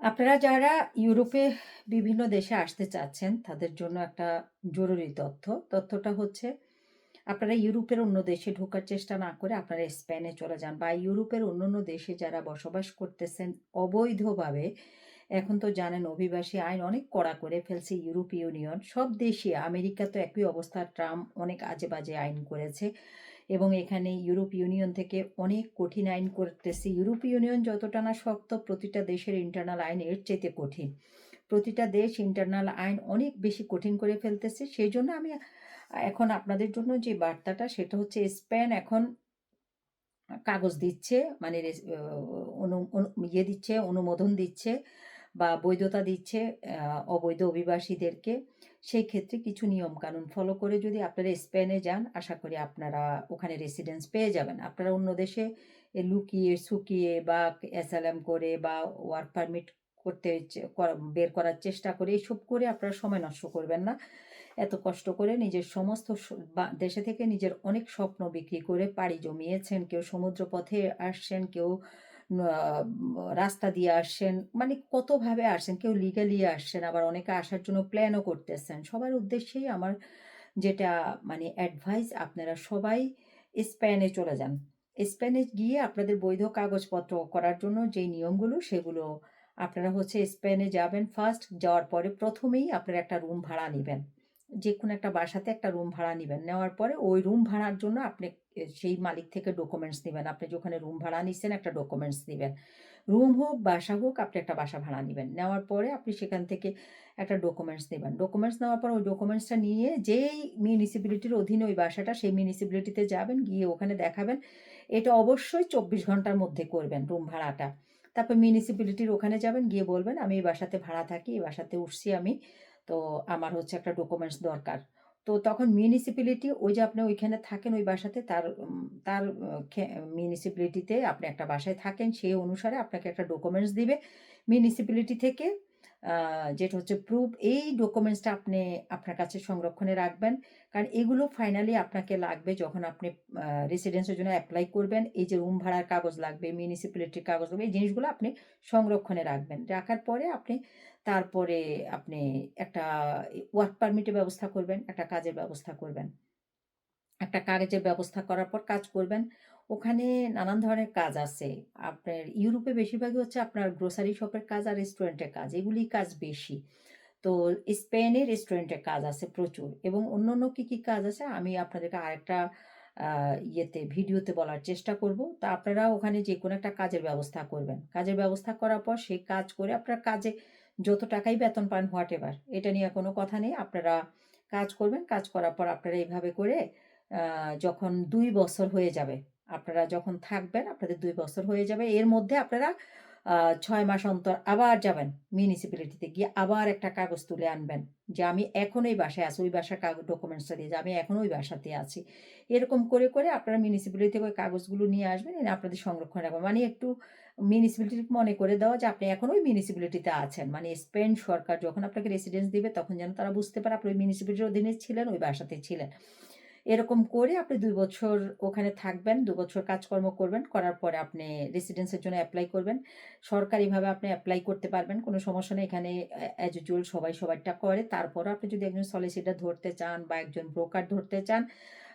আপনারা যারা ইউরোপে বিভিন্ন দেশে আসতে চাচ্ছেন, তাদের জন্য একটা জরুরি তথ্য। তথ্যটা হচ্ছে আপনারা ইউরোপের অন্য দেশে ঢোকার চেষ্টা না করে আপনারা স্পেনে চলে যান বা ইউরোপের অন্যান্য দেশে যারা বসবাস করতেছেন অবৈধভাবে, এখন তো জানেন অভিবাসী আইন অনেক কড়া করে ফেলছে ইউরোপ ইউনিয়ন। সব দেশে আমেরিকা তো একই অবস্থা, ট্রাম্প অনেক আজে-বাজে আইন করেছে এবং এখানে ইউরোপ ইউনিয়ন থেকে অনেক কঠিন আইন করতেছে। ইউরোপ ইউনিয়ন যতটা না শক্ত, প্রতিটা দেশের ইন্টারনাল আইন এর চাইতে কঠিন। প্রতিটা দেশ ইন্টারনাল আইন অনেক বেশি কঠিন করে ফেলতেছে। সেই জন্য আমি এখন আপনাদের জন্য যে বার্তাটা সেটা হচ্ছে স্পেন এখন কাগজ দিচ্ছে মানে অনু ইয়ে দিচ্ছে, অনুমোদন দিচ্ছে বা বৈধতা দিচ্ছে অবৈধ অভিবাসীদেরকে। সেই ক্ষেত্রে কিছু নিয়মকানুন ফলো করে যদি আপনারা স্পেনে যান, আশা করি আপনারা ওখানে রেসিডেন্স পেয়ে যাবেন। আপনারা অন্য দেশে লুকিয়ে শুকিয়ে বা অ্যাসাইলাম করে বা ওয়ার্ক পারমিট করতে বের করার চেষ্টা করে এসব করে আপনারা সময় নষ্ট করবেন না। এত কষ্ট করে নিজের সমস্ত দেশে থেকে নিজের অনেক স্বপ্ন বিক্রি করে পাড়ি জমিয়েছেন। কেউ সমুদ্রপথে আসছেন, কেউ রাস্তা দিয়ে আসছেন। মানে কতভাবে আসছেন। কেউ লিগালি আসছেন, আবার অনেকে আসার জন্য প্ল্যানও করতেছেন। সবার উদ্দেশ্যেই আমার যেটা মানে অ্যাডভাইস আপনারা সবাই স্পেনে চলে যান। স্পেনে গিয়ে আপনাদের বৈধ কাগজপত্র করার জন্য যেই নিয়মগুলো সেগুলো আপনারা হচ্ছে স্পেনে যাবেন ফার্স্ট যাওয়ার পরে প্রথমেই আপনারা একটা রুম ভাড়া নিবেন। যেকোনো একটা বাসাতে একটা রুম ভাড়া নিবেন। নেওয়ার পরে ওই রুম ভাড়ার জন্য আপনি সেই মালিক থেকে ডকুমেন্টস নিবেন। আপনি যে ওখানে রুম ভাড়া নিচ্ছেন একটা ডকুমেন্টস নিবেন। রুম হোক, বাসা হোক আপনি একটা বাসা ভাড়া নেবেন নেওয়ার পরে আপনি সেখান থেকে একটা ডকুমেন্টস নেবেন ডকুমেন্টস নেওয়ার পর ওই ডকুমেন্টসটা নিয়ে যেই মিউনিসিপ্যালিটির অধীনে ওই বাসাটা সেই মিউনিসিপ্যালিটিতে যাবেন, গিয়ে ওখানে দেখাবেন। এটা অবশ্যই ২৪ ঘণ্টার মধ্যে করবেন রুম ভাড়াটা। তারপর মিউনিসিপ্যালিটির ওখানে যাবেন, গিয়ে বলবেন, "আমি এই বাসাতে ভাড়া থাকি, এই বাসাতে উঠছি আমি। তো আমার হচ্ছে একটা ডকুমেন্টস দরকার।" তো তখন মিউনিসিপ্যালিটি ওই যে আপনি ওইখানে থাকেন ওই বাসাতে তার তার মিউনিসিপ্যালিটিতে আপনি একটা বাসায় থাকেন, সেই অনুসারে আপনাকে একটা ডকুমেন্টস দিবে। মিউনিসিপ্যালিটি থেকে যেটা হচ্ছে প্রুফ এই ডকুমেন্টসটা আপনি আপনার কাছে সংরক্ষণে রাখবেন। কারণ এগুলো ফাইনালি আপনাকে লাগবে যখন আপনি রেসিডেন্সের জন্য অ্যাপ্লাই করবেন। এই যে রুম ভাড়ার কাগজ লাগবে, মিউনিসিপ্যালিটির কাগজ লাগবে, এই জিনিসগুলো আপনি সংরক্ষণে রাখবেন। রাখার পরে আপনি তারপরে আপনি একটা ওয়ার্ক পারমিটের ব্যবস্থা করবেন, একটা কাজের ব্যবস্থা করবেন। একটা কাগজের ব্যবস্থা করার পর কাজ করবেন। ওখানে নানান ধরনের কাজ আছে। আপনার ইউরোপে বেশিরভাগই হচ্ছে আপনার গ্রোসারি শপের কাজ আর রেস্টুরেন্টের কাজ। এগুলিই কাজ বেশি। তো স্পেনে রেস্টুরেন্টের কাজ আছে প্রচুর এবং অন্য অন্য কী কী কাজ আছে আমি আপনাদেরকে আরেকটা ইয়েতে ভিডিওতে বলার চেষ্টা করব। তো আপনারা ওখানে যে কোনো একটা কাজের ব্যবস্থা করবেন। কাজের ব্যবস্থা করার পর সেই কাজ করে আপনার কাজে যত টাকাই বেতন পান হোয়াটএভার এটা নিয়ে কোনো কথা নেই। আপনারা কাজ করবেন। কাজ করার পর আপনারা এভাবে করে যখন দুই বছর হয়ে যাবে, আপনারা যখন থাকবেন আপনাদের দুই বছর হয়ে যাবে। এর মধ্যে আপনারা ছয় মাস অন্তর আবার যাবেন মিউনিসিপ্যালিটিতে গিয়ে আবার একটা কাগজ তুলে আনবেন। যে আমি এখন ওই বাসায় আছি। ওই বাসার কাগ ডকুমেন্টসটা দিয়ে যে আমি এখনও ওই বাসাতে আছি। এরকম করে, করে আপনারা মিউনিসিপ্যালিটি থেকে ওই কাগজগুলো নিয়ে আসবেন, এনে আপনাদের সংরক্ষণে রাখবেন। মানে একটু মিউনিসিপ্যালিটিকে মনে করে দেওয়া যে আপনি এখনও ওই মিউনিসিপ্যালিটিতে আছেন। মানে স্পেন সরকার যখন আপনাকে রেসিডেন্স দিবে তখন যেন তারা বুঝতে পারে আপনি ওই মিউনিসিপ্যালিটির অধীনে ছিলেন, ওই বাসাতে ছিলেন। এরকম করে আপনি দুই বছর ওখানে থাকবেন, দু বছর কাজকর্ম করবেন। করার পরে আপনি রেসিডেন্সের জন্য অ্যাপ্লাই করবেন। সরকারিভাবে আপনি অ্যাপ্লাই করতে পারবেন। কোনো সমস্যা নেই। এখানে অ্যা অ্যাজ ইউজুয়াল সবাই সবারটা করে। তারপরেও আপনি যদি একজন সলিসিটর ধরতে চান বা একজন ব্রোকার ধরতে চান,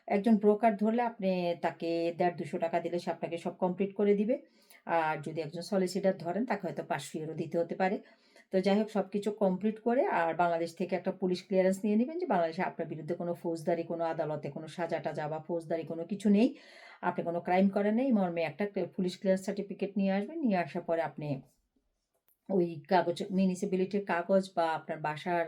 একজন ব্রোকার ধরলে আপনি তাকে ৳১৫০ দিলে সে আপনাকে সব কমপ্লিট করে দিবে। আর যদি একজন সলিসিটার ধরেন তাকে হয়তো €৫০০ দিতে হতে পারে। তো যাই হোক সব কিছু কমপ্লিট করে আর বাংলাদেশ থেকে একটা পুলিশ ক্লিয়ারেন্স নিয়ে নেবেন যে বাংলাদেশে আপনার বিরুদ্ধে কোনো ফৌজদারি, কোনো আদালতে কোনো সাজা-টাজা বা ফৌজদারি কোনো কিছু নেই। আপনি কোনো ক্রাইম করেন নেই, মর্মে একটা পুলিশ ক্লিয়ারেন্স সার্টিফিকেট নিয়ে আসবেন। নিয়ে আসার পরে আপনি ওই কাগজ মিউনিসিপ্যালিটির কাগজ বা আপনার বাসার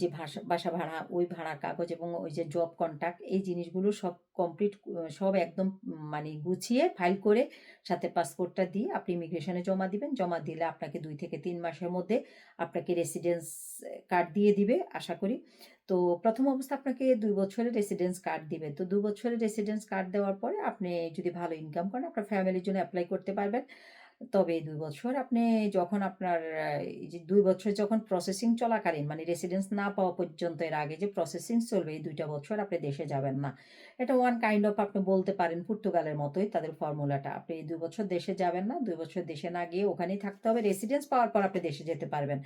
যে ভাসা বাসা ভাড়া, ওই ভাড়ার কাগজ এবং ওই যে জব কন্ট্রাক্ট এই জিনিসগুলো সব কমপ্লিট সব একদম মানে গুছিয়ে ফাইল করে সাথে পাসপোর্টটা দিয়ে আপনি ইমিগ্রেশনে জমা দিবেন। জমা দিলে আপনাকে দুই থেকে তিন মাসের মধ্যে আপনাকে রেসিডেন্স কার্ড দিয়ে দিবে আশা করি। তো প্রথম অবস্থা আপনাকে দুই বছরের রেসিডেন্স কার্ড দিবে। তো ২ বছরের রেসিডেন্স কার্ড দেওয়ার পরে আপনি যদি ভালো ইনকাম করেন আপনার ফ্যামিলির জন্য অ্যাপ্লাই করতে পারবেন। তবে দুই ২ বছর আপনি যখন আপনার যে দুই বছর যখন প্রসেসিং চলাকালীন মানে রেসিডেন্স না পাওয়া পর্যন্ত এর আগে যে প্রসেসিং চলবে, এই দুইটা বছর আপনি দেশে যাবেন না। এটা ওয়ান কাইন্ড অফ আপনি বলতে পারেন পর্তুগালের মতোই তাদের ফর্মুলাটা। আপনি এই ২ বছর দেশে যাবেন না। দুই বছর দেশে না গিয়ে ওখানেই থাকতে হবে। রেসিডেন্স পাওয়ার পর আপনি দেশে যেতে পারবেন।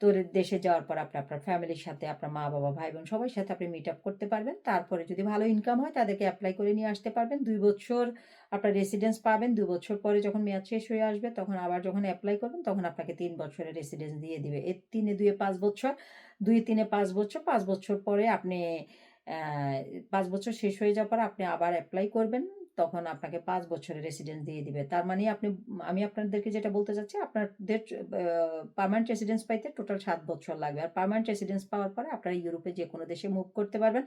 তো দেশে যাওয়ার পর আপনি আপনার ফ্যামিলির সাথে, আপনার মা-বাবা, ভাই-বোন সবার সাথে আপনি মিট আপ করতে পারবেন। তারপরে যদি ভালো ইনকাম হয় তাদেরকে অ্যাপ্লাই করে নিয়ে আসতে পারবেন। দুই বছর আপনার রেসিডেন্স পাবেন। ২ বছর পরে যখন মেয়াদ শেষ হয়ে আসবে তখন আবার যখন অ্যাপ্লাই করবেন তখন আপনাকে তিন বছরের রেসিডেন্স দিয়ে দিবে। এ ৩ এ ২ এ ৫ বছর, ২ ৩ এ ৫ বছর, পাঁচ বছর পরে আপনি পাঁচ বছর শেষ হয়ে যাওয়ার পর আপনি আবার অ্যাপ্লাই করবেন। তখন আপনাকে ৫ বছরের রেসিডেন্স দিয়ে দিবে। তার মানে আপনি, আমি আপনাদেরকে যেটা বলতে চাচ্ছি, আপনাদের পার্মানেন্ট রেসিডেন্স পাইতে টোটাল ৭ বছর লাগবে। আর পার্মানেন্ট রেসিডেন্স পাওয়ার পরে আপনারা ইউরোপে যেকোনো দেশে মুভ করতে পারবেন।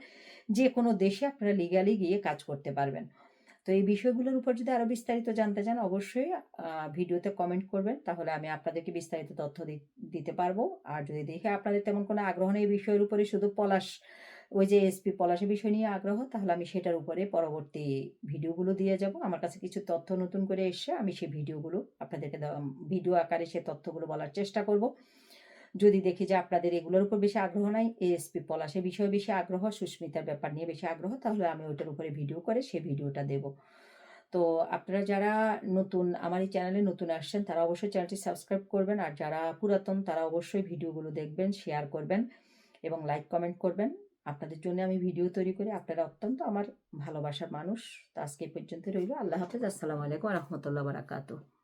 যেকোনো দেশে আপনারা লিগালি গিয়ে কাজ করতে পারবেন। তো এই বিষয়গুলোর উপর যদি আরও বিস্তারিত জানতে চান, অবশ্যই ভিডিওতে কমেন্ট করবেন। তাহলে আমি আপনাদেরকে বিস্তারিত তথ্য দিতে পারব। আর যদি দেখে আপনাদের তেমন কোনো আগ্রহ নেই এই বিষয়ের উপরে, শুধু পলাশ ওই যে এসপি পলাশের বিষয় নিয়ে আগ্রহ তাহলে আমি সেটার উপরে পরবর্তী ভিডিওগুলো দিয়ে যাব। আমার কাছে কিছু তথ্য নতুন করে এসছে আমি সেই ভিডিওগুলো আপনাদেরকে ভিডিও আকারে সে তথ্যগুলো বলার চেষ্টা করব। যদি দেখি যে আপনাদের এগুলোর উপর বেশি আগ্রহ নাই, এএসপি পলাশের বিষয়ে বেশি আগ্রহ, সুস্মিতার ব্যাপার নিয়ে বেশি আগ্রহ তাহলে আমি ওইটার উপরে ভিডিও করে সেই ভিডিওটা দেব। তো আপনারা যারা নতুন আমার এই চ্যানেলে নতুন আসছেন তারা অবশ্যই চ্যানেলটি সাবস্ক্রাইব করবেন। আর যারা পুরাতন তারা অবশ্যই ভিডিওগুলো দেখবেন, শেয়ার করবেন এবং লাইক কমেন্ট করবেন। আপনাদের জন্য আমি ভিডিও তৈরি করি। আপনারা অত্যন্ত আমার ভালোবাসার মানুষ। তো আজকে পর্যন্ত রইল আল্লাহ হাফেজ। আসসালামু আলাইকুম রহমতুল্লাহ বারাকাতুহু।